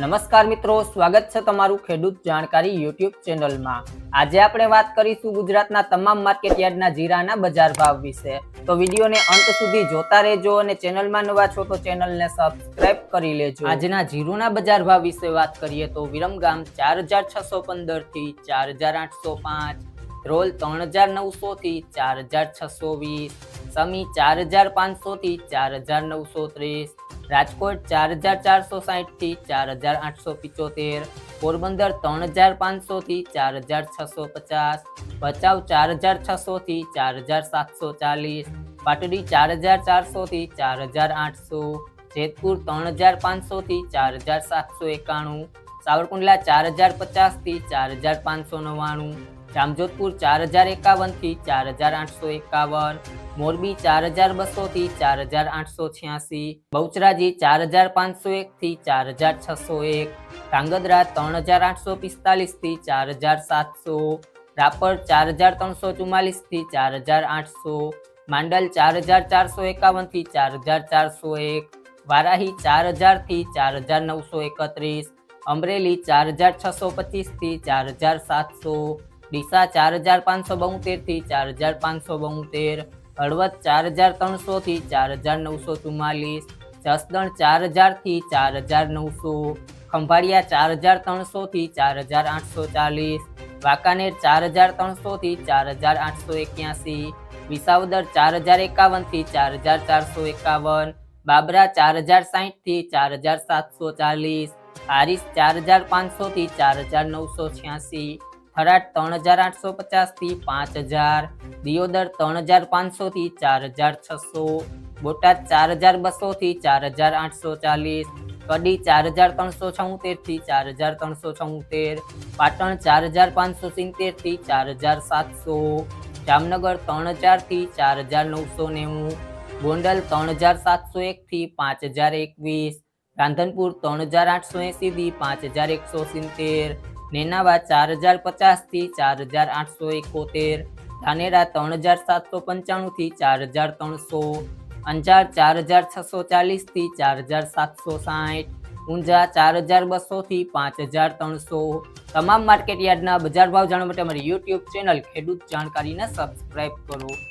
નમસ્કાર મિત્રો, સ્વાગત છે તમારું ખેડૂત જાણકારી યુટ્યુબ ચેનલમાં. આજે આપણે વાત કરીશું ગુજરાતના તમામ માર્કેટ યાર્ડના જીરાના બજાર ભાવ વિશે. તો વિડીયોને અંત સુધી જોતા રહેજો અને ચેનલમાં નવા છો તો ચેનલને સબસ્ક્રાઇબ કરી લેજો. આજના જીરુના બજાર ભાવ વિશે વાત કરીએ તો વિરમગામ ચાર હજાર છસો પંદરથી ચાર હજાર આઠસો પાંચ, રોલ ત્રણ હજાર નવસો થી ચાર હજાર છસો વીસ, સમી ચાર હજાર પાંચસો થી ચાર હજાર નવસો ત્રીસ રાજકોટ ચાર હજાર ચારસો સાહીઠથી ચાર હજાર આઠસો પિચોતેર પોરબંદર ત્રણ હજાર પાંચસો થી ચાર હજાર છસો પચાસ ભચાઉ ચાર હજાર છસો થી ચાર હજાર સાતસો ચાલીસ પાટડી ચાર હજાર ચારસો થી ચાર હજાર આઠસો જેતપુર ત્રણ હજાર પાંચસો થી ચાર હજાર સાતસો એકાણું સાવરકુંડલા ચાર હજાર પચાસથી ચાર હજાર પાંચસો નવ્વાણું જામજોધપુર ચાર હજાર એકાવનથી ચાર હજાર આઠસો એકાવન મોરબી ચાર હજાર બસો થી ચાર હજાર આઠસો છ્યાસી બહુચરાજી ચાર હજાર પાંચસો એક થી ચાર હજાર છસો એક ધાંગધ્રા ત્રણ હજાર આઠસો પિસ્તાલીસથી ચાર હજાર સાતસો રાપર ચાર હજાર ત્રણસો ચુમ્માલીસથી ચાર હજાર આઠસો માંડલ ચાર હજાર ચારસો એકાવનથી ચાર હજાર ચારસો એક વારાહી ચાર હજારથી ચાર હજાર નવસો એકત્રીસ અમરેલી ચાર હજાર છસો પચીસથી ચાર હજાર સાતસો ડીસા ચાર હજાર પાંચસો બોતેરથી ચાર હજાર પાંચસો બોતેર હળવદ ચાર હજાર ત્રણસો થી ચાર હજાર નવસો ચુમ્માલીસ જસદણ ચાર હજારથી ચાર હજાર નવસો ખંભાળિયા ચાર હજાર ત્રણસો થી ચાર હજાર આઠસો ચાલીસ વાંકાનેર ચાર હજાર ત્રણસો થી ચાર હજાર આઠસો એક્યાસી વિસાવદર ચાર હજાર એકાવનથી ચાર હજાર ચારસો એકાવન બાબરા ચાર હજાર સાહીઠથી ચાર હજાર સાતસો ચાલીસ હારીસ ચાર હજાર પાંચસો થી ચાર હજાર નવસો છ્યાસી થરાદ ત્રણ હજાર આઠસો પચાસથી પાંચ હજાર, દિયોદર ત્રણ હજાર પાંચસો થી ચાર હજાર છસો, બોટાદ ચાર હજાર બસો થી ચાર હજાર આઠસો ચાલીસ, કડી ચાર હજાર ત્રણસો છોતેરથી ચાર હજાર ત્રણસો છોતેર, પાટણ ચાર હજાર પાંચસો સિત્તેરથી ચાર હજાર સાતસો, જામનગર ત્રણ હજારથી ચાર હજાર નવસો નેવું, ગોંડલ ત્રણ હજાર સાતસો એક થી પાંચ હજાર એકવીસ, રાંધનપુર ત્રણ હજાર આઠસો એંસીથી પાંચ હજાર એકસો સિત્તેર નેનાવા ચાર હજાર પચાસથી ચાર હજાર આઠસો એકોતેર, ધાનેરા ત્રણ હજાર સાતસો પંચાણુંથી ચાર હજાર ત્રણસો, અંજાર ચાર હજાર છસો ચાલીસથી ચાર હજાર સાતસો સાઠ ઊંઝા ચાર હજાર બસોથી પાંચ હજાર ત્રણસો. તમામ માર્કેટ યાર્ડના બજાર ભાવ જાણવા માટે અમારી યુટ્યુબ ચેનલ ખેડૂત જાણકારીને સબસ્ક્રાઇબ કરો.